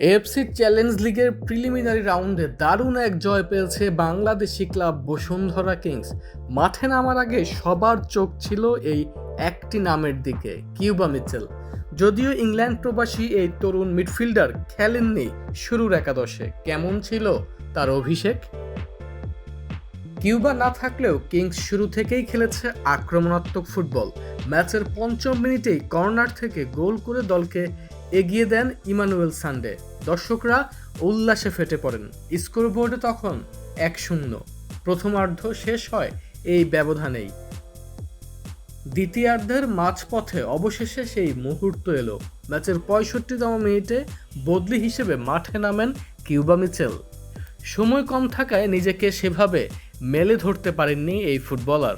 AFC challenge লিগের preliminary রাউন্ডে দারুণ এক জয় পেয়েছে বাংলাদেশি ক্লাব বসুন্ধরা কিংস। মাঠে নামার আগে সবার চোখ ছিল এই একটি নামের দিকে, কিউবা মিচেল। যদিও ইংল্যান্ড প্রবাসী এই তরুণ মিডফিল্ডার খেলেননি শুরুর একাদশে। কেমন ছিল তার অভিষেক? কিউবা না থাকলেও কিংস শুরু থেকেই খেলেছে আক্রমণাত্মক ফুটবল। ম্যাচের পঞ্চম মিনিটেই কর্নার থেকে গোল করে দলকে এগিয়ে দেন ইমানুয়েল সানডে। দর্শকরা উল্লাসে ফেটে পড়েন। স্কোরবোর্ডে তখন এক শূন্য। প্রথমার্ধ শেষ হয় এই ব্যবধানেই। দ্বিতীয়ার্ধের মাঝপথে অবশেষে সেই মুহূর্ত এলো। ম্যাচের পঁয়ষট্টিতম মিনিটে বদলি হিসেবে মাঠে নামেন কিউবা মিচেল। সময় কম থাকায় নিজেকে সেভাবে মেলে ধরতে পারেননি এই ফুটবলার।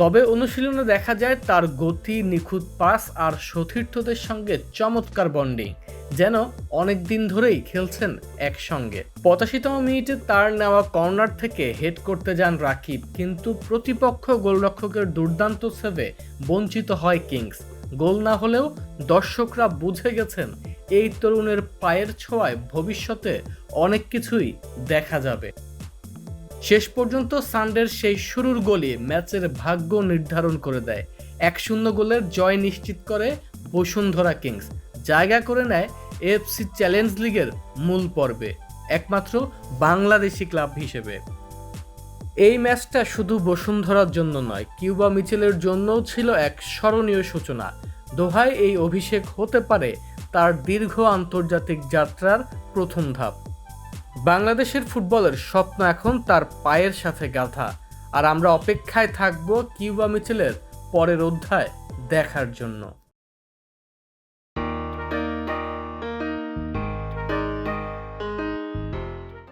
তবে অনুশীলনে দেখা যায় তার গতি, নিখুঁত পাস আর সতীর্থদের সঙ্গে চমৎকার বন্ডিং, যেন অনেক দিন ধরেই খেলছেন একসঙ্গে। পঁচাশিতম মিনিটে তার নেওয়া কর্নার থেকে হেড করতে যান রাকিব, কিন্তু প্রতিপক্ষ গোলরক্ষকের দুর্দান্ত সেভে বঞ্চিত হয় কিংস। গোল না হলেও দর্শকরা বুঝে গেছেন, এই তরুণের পায়ের ছোঁয়ায় ভবিষ্যতে অনেক কিছুই দেখা যাবে। শেষ পর্যন্ত সানডের সেই শুরুর গোলই ম্যাচের ভাগ্য নির্ধারণ করে দেয়। এক শূন্য গোলের জয় নিশ্চিত করে বসুন্ধরা কিংস। জায়গা করে নেয় এফসি চ্যালেঞ্জ লিগের মূল পর্বে, একমাত্র বাংলাদেশি ক্লাব হিসেবে। এই ম্যাচটা শুধু বসুন্ধরার জন্য নয়, কিউবা মিচেলের জন্যও ছিল এক স্মরণীয় সূচনা। দোহায় এই অভিষেক হতে পারে তার দীর্ঘ আন্তর্জাতিক যাত্রার প্রথম ধাপ। বাংলাদেশের ফুটবলের স্বপ্ন এখন তার পায়ের সাথে গাঁথা। আর আমরা অপেক্ষায় থাকব কিউবা মিচেলের পরের অধ্যায় দেখার জন্য।